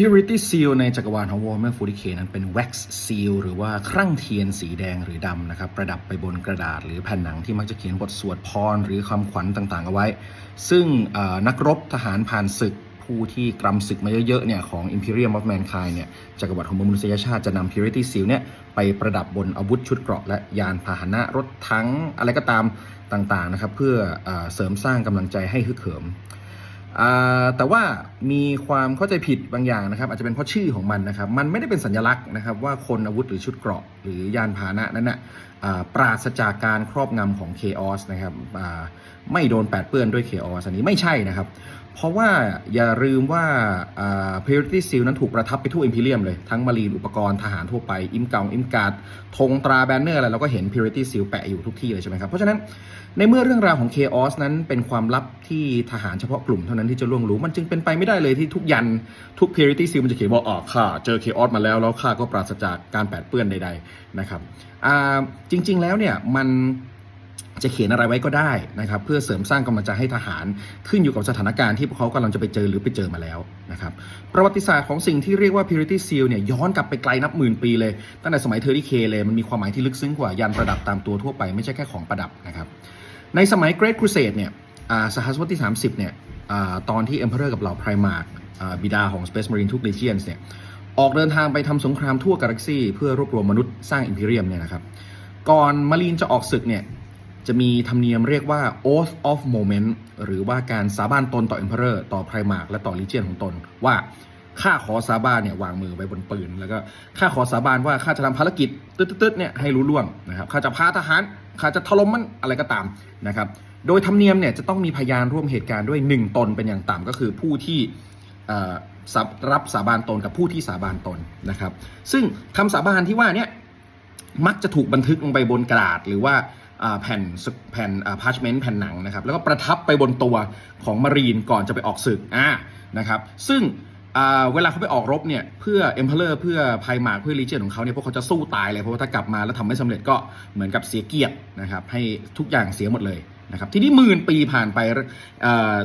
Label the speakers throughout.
Speaker 1: Purity Seal ในจักรวาลของ Warhammer 40k นั้นเป็น Wax Seal หรือว่าครั่งเทียนสีแดงหรือดำนะครับ ประดับไปบนกระดาษหรือแผ่นหนังที่มักจะเขียนบทสวดพร หรือคำขวัญต่าง ๆ เอาไว้ ซึ่งนักรบทหารผ่านศึกผู้ที่กรำศึกมาเยอะๆเนี่ยของ Imperium of Mankind เนี่ยจักรวรรดิของมนุษยชาติจะนำ Purity Seal เนี่ยไปประดับบนอาวุธชุดเกราะและยานพาหนะรถถังอะไรก็ตามต่างๆนะครับเพื่อเอเสริมสร้างกำลังใจให้ฮึกเหิมอ่า แต่ว่ามีความเข้าใจผิดบางอย่างนะครับ อาจจะเป็นเพราะชื่อของมันนะครับ มันไม่ได้เป็นสัญลักษณ์นะครับ ว่าคนอาวุธหรือชุดเกราะหรือยานพาหนะนั้นนะปราศจากการครอบงำของ Chaos นะครับไม่โดนแปดเปื้อนด้วย Chaos อันนี้ไม่ใช่นะครับ เพราะว่าอย่าลืมว่าอ่า Purity Seal นั้นถูกประทับไปทั่ว Imperium เลย ทั้งมารีนอุปกรณ์ทหารทั่วไป อิมเก่าอิมการ์ดธงตราแบนเนอร์อะไรเราก็เห็น Purity Seal แปะอยู่ทุกที่เลยใช่ไหมครับ เพราะฉะนั้นในเมื่อเรื่องราวของ Chaos นั้นเป็นความลับที่ทหารเฉพาะกลุ่มเท่านั้นที่จะล่วงรู้ มันจึงเป็นไปไม่ได้เลยที่ทุกยันทุก Purity Seal มันจะเขียนว่าอ๋อข้าเจอ Chaos มาแล้วแล้วข้าก็ปราศจากการแปดเปื้อนใดๆนะครับ จริง ๆ แล้วเนี่ยมันจะเขียนอะไรไว้ก็ได้นะครับ เพื่อเสริมสร้างกำลังใจให้ทหารขึ้นอยู่กับสถานการณ์ที่พวกเขากำลังจะไปเจอหรือไปเจอมาแล้วนะครับประวัติศาสตร์ของสิ่งที่เรียกว่า Purity Seal เนี่ยย้อนกลับไปไกลนับหมื่นปีเลย ตั้งแต่สมัยเทอร์รี่เคเลยมันมีความหมายที่ลึกซึ้งกว่ายันประดับตามตัวทั่วไปไม่ใช่แค่ของประดับนะครับในสมัย Great Crusade เนี่ยสหัสวรรษที่ 30 เนี่ยอตอนที่ Emperor กับเหล่าไพรมาร์กบิดาของ Space Marine ทุก Legions เนี่ย ออกเดินทางไปทำสงครามทั่วกาแล็กซี่เพื่อรวบรวมมนุษย์สร้าง Imperium เนี่ยนะครับ ก่อนมารีนจะออกศึกเนี่ยจะมีธรรมเนียมเรียกว่า oath of moment หรือว่าการสาบานตนต่อ Emperor ต่อไพรมาร์กและต่อ Legion ของตน ว่าข้าขอสาบานเนี่ยวางมือไว้บนปืน แล้วก็ข้าขอสาบานว่าข้าจะทำภารกิจตึ๊ดๆเนี่ยให้รู้ล่วงนะครับข้าจะพาทหารข้าจะถล่มมันอะไรก็ตามนะครับโดยธรรมเนียมเนี่ยจะต้องมีพยานร่วมเหตุการณ์ด้วย 1 ตนเป็นอย่างต่ำก็คือผู้ที่ รับสาบานตนกับผู้ที่สาบานตนนะครับ ซึ่งคำสาบานที่ว่าเนี่ยมักจะถูกบันทึกลงไปบนกระดาษหรือว่าแผ่นสแผ่นพาร์ชเมนต์แผ่นหนังนะครับ แล้วก็ประทับไปบนตัวของมารีนก่อนจะไปออกศึกอ่านะครับ ซึ่งเวลาเขาไปออกรบเนี่ยเพื่อเอ็มเพลอร์เพื่อไพมาร์เพื่อลีเจนของเขาเนี่ยพวกเขาจะสู้ตายเลยเพราะว่าถ้ากลับมาแล้วทำไม่สำเร็จก็เหมือนกับเสียเกียรตินะครับให้ทุกอย่างเสียหมดเลย นะครับทีนี้หมื่นปีผ่านไป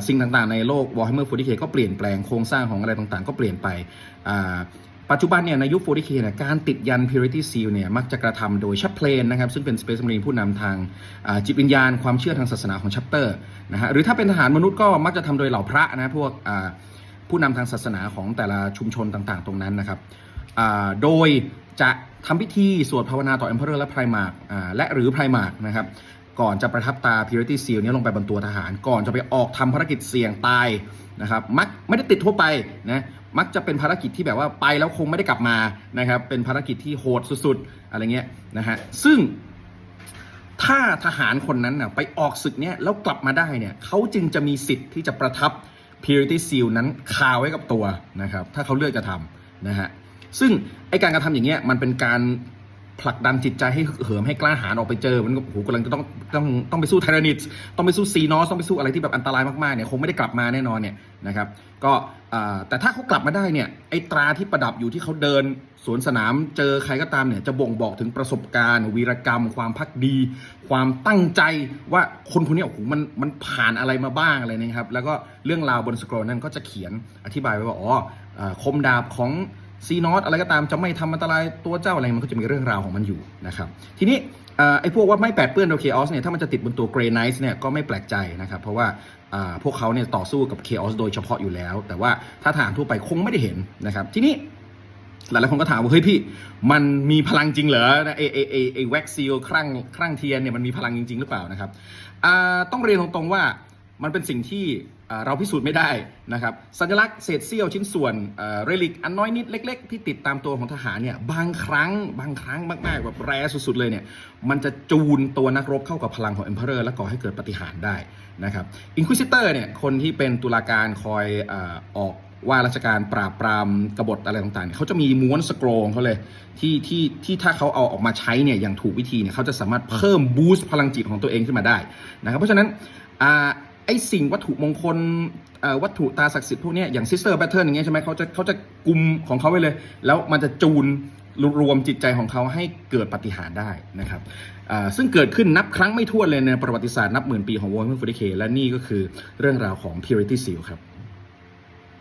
Speaker 1: สิ่งต่างๆในโลก Warhammer 40k ก็เปลี่ยนแปลงโครงสร้างของอะไรต่างๆ ก็เปลี่ยนไปปัจจุบันเนี่ยในยุค 40K เนี่ยการติดยัน Purity Seal เนี่ยมักจะกระทำโดยชัปเพลนนะครับซึ่งเป็น Space Marine ผู้นำทางจิตวิญญาณความเชื่อทางศาสนาของชัปเตอร์นะฮะหรือถ้าเป็นทหารมนุษย์ก็มักจะทำโดยเหล่าพระนะพวกผู้นำทางศาสนาของแต่ละชุมชนต่างๆ ตรงนั้นนะครับโดยจะทำพิธีสวดภาวนาต่อ Emperor และ Primarch อ่าและหรือ Primarch นะครับ ก่อนจะประทับตา Purity Seal นี้ลงไปบนตัวทหาร ก่อนจะไปออกทำภารกิจเสี่ยงตายนะครับมักไม่ได้ติดทั่วไปนะมักจะเป็นภารกิจที่แบบว่าไปแล้วคงไม่ได้กลับมานะครับเป็นภารกิจที่โหดสุดๆอะไรเงี้ยนะฮะซึ่งถ้าทหารคนนั้นน่ะไปออกศึกเนี้ยแล้วกลับมาได้เนี่ยเขาจึงจะมีสิทธิ์ที่จะประทับ Purity Seal นั้นคาไว้กับตัวนะครับถ้าเขาเลือกจะทำนะฮะซึ่งไอการกระทำอย่างเงี้ยมันเป็นการ ผลักดันจิตใจให้เหิมให้กล้าหาญออกไปเจอ มันก็โอ้โหกำลังจะต้องต้องต้องไปสู้ไทรนิตต้องไปสู้ซีนอสต้องไปสู้อะไรที่แบบอันตรายมากๆเนี่ยคงไม่ได้กลับมาแน่นอนเนี่ยนะครับก็แต่ถ้าเขากลับมาได้เนี่ยไอ้ตราที่ประดับอยู่ที่เขาเดินสวนสนามเจอใครก็ตามเนี่ยจะบ่งบอกถึงประสบการณ์ วีรกรรม ความพักดี ความตั้งใจว่าคนคนนี้โอ้โหมันมันผ่านอะไรมาบ้างอะไรนะครับแล้วก็เรื่องราวบนสกรอนั้นก็จะเขียนอธิบายไว้ว่าอ๋อคมดาบของ ซีนอตอะไรก็ตามจะไม่ทำอันตรายตัวเจ้าอะไรมันก็จะมีเรื่องราวของมันอยู่นะครับทีนี้ไอ้พวกว่าไม่แปดเปื้อนโดยเคออสเนี่ยถ้ามันจะติดบนตัวเกรย์ไนท์เนี่ยก็ไม่แปลกใจนะครับเพราะว่าพวกเขาเนี่ยต่อสู้กับเคออสโดยเฉพาะอยู่แล้ว แต่ว่าถ้าทหารทั่วไปคงไม่ได้เห็นนะครับทีนี้หลายๆคนก็ถามว่าเฮ้ยพี่มันมีพลังจริงเหรอไอไอไอไอแว็กซีลครั่งครั่งเทียนเนี่ยมันมีพลังจริง ๆ หรือเปล่านะครับต้องเรียนตรงๆว่ามันเป็นสิ่งที่ เราพิสูจน์ไม่ได้นะครับสัญลักษณ์เศษเสี้ยวชิ้นส่วนเรลิกอันน้อยนิดเล็ก ๆ ที่ติดตามตัวของทหารเนี่ยบางครั้งบางครั้งมากๆแบบแรสุดๆเลยเนี่ยมันจะจูนตัวนักรบเข้ากับพลังของ Emperor และก่อให้เกิดปฏิหารได้นะครับ Inquisitor เนี่ยคนที่เป็นตุลาการคอยอออกว่าราชการปราบปรามกบฏอะไรต่างๆ เขาจะมีม้วนสกรองเขาเลยที่ที่ที่ถ้าเขาเอาออกมาใช้เนี่ยอย่างถูกวิธีเนี่ยเขาจะสามารถเพิ่มบูสต์พลังจิตของตัวเองขึ้นมาได้นะครับเพราะฉะนั้นอ่า ไอสิ่งวัตถุมงคลวัตถุตาศักดิ์สิทธิ์พวกนี้อย่างซิสเตอร์แบทเทิลอย่างเงี้ยใช่ไหมเขาจะเขาจะกลุ่มของเขาไว้เลย แล้วมันจะจูนรวมจิตใจของเขาให้เกิดปฏิหารได้นะครับซึ่งเกิดขึ้นนับครั้งไม่ถ้วนเลยในประวัติศาสตร์นับหมื่นปีของวอลเมนฟูริเคและนี่ก็คือเรื่องราวของ Purity Seal ครับ